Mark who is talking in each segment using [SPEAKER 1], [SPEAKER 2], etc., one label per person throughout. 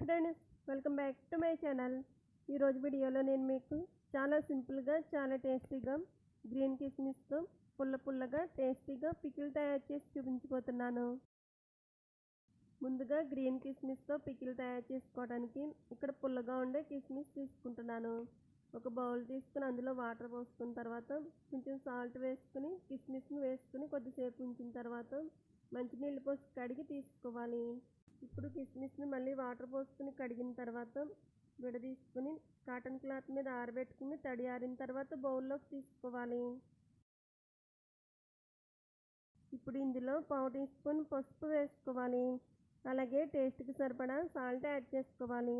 [SPEAKER 1] Friends welcome back to my channel. ఈరోజు వీడియోలో నేను మీకు చాలా సింపుల్గా చాలా టేస్టీగా గ్రీన్ కిస్మిస్తో పుల్ల పుల్లగా టేస్టీగా పికిల్ తయారు చేసి చూపించిపోతున్నాను ముందుగా గ్రీన్ కిస్మిస్తో పికిల్ తయారు చేసుకోవడానికి ఇక్కడ పుల్లగా ఉండే కిస్మిస్ తీసుకుంటున్నాను. ఒక బౌల్ తీసుకుని అందులో వాటర్ పోసుకున్న తర్వాత కొంచెం సాల్ట్ వేసుకుని కిస్మిస్ని వేసుకుని కొద్దిసేపు ఉంచిన తర్వాత మంచినీళ్ళు పోసి కడిగి తీసుకోవాలి. ఇప్పుడు కిస్మిస్ని మళ్ళీ వాటర్ పోసుకుని కడిగిన తర్వాత విడదీసుకుని కాటన్ క్లాత్ మీద ఆరబెట్టుకుని తడి ఆరిన తర్వాత బౌల్లోకి తీసుకోవాలి. ఇప్పుడు ఇందులో పావు టీ స్పూన్ పసుపు వేసుకోవాలి. అలాగే టేస్ట్కి సరిపడా సాల్ట్ యాడ్ చేసుకోవాలి.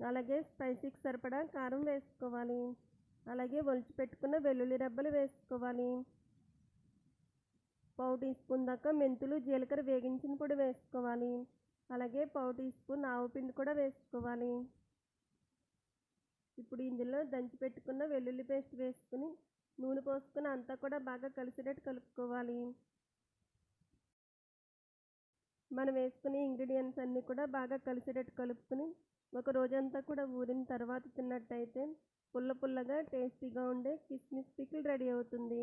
[SPEAKER 1] అలాగే స్పైసీకి సరిపడా కారం వేసుకోవాలి. అలాగే ఒలిచి పెట్టుకున్న వెల్లుల్లి రెబ్బలు వేసుకోవాలి. పావు టీ స్పూన్ దాకా మెంతులు జీలకర్ర వేగించిన పొడి వేసుకోవాలి. అలాగే పావు టీ స్పూన్ ఆవు పిండి కూడా వేసుకోవాలి. ఇప్పుడు ఇందులో దంచి పెట్టుకున్న వెల్లుల్లి పేస్ట్ వేసుకుని నూనె పోసుకుని అంతా కూడా బాగా కలిసేటట్టు కలుపుకోవాలి. మనం వేసుకునే ఇంగ్రీడియంట్స్ అన్నీ కూడా బాగా కలిసేటట్టు కలుపుకుని ఒక రోజంతా కూడా ఊరిన తర్వాత తిన్నట్టయితే పుల్ల పుల్లగా టేస్టీగా ఉండే కిస్మిస్ పికిల్ రెడీ అవుతుంది.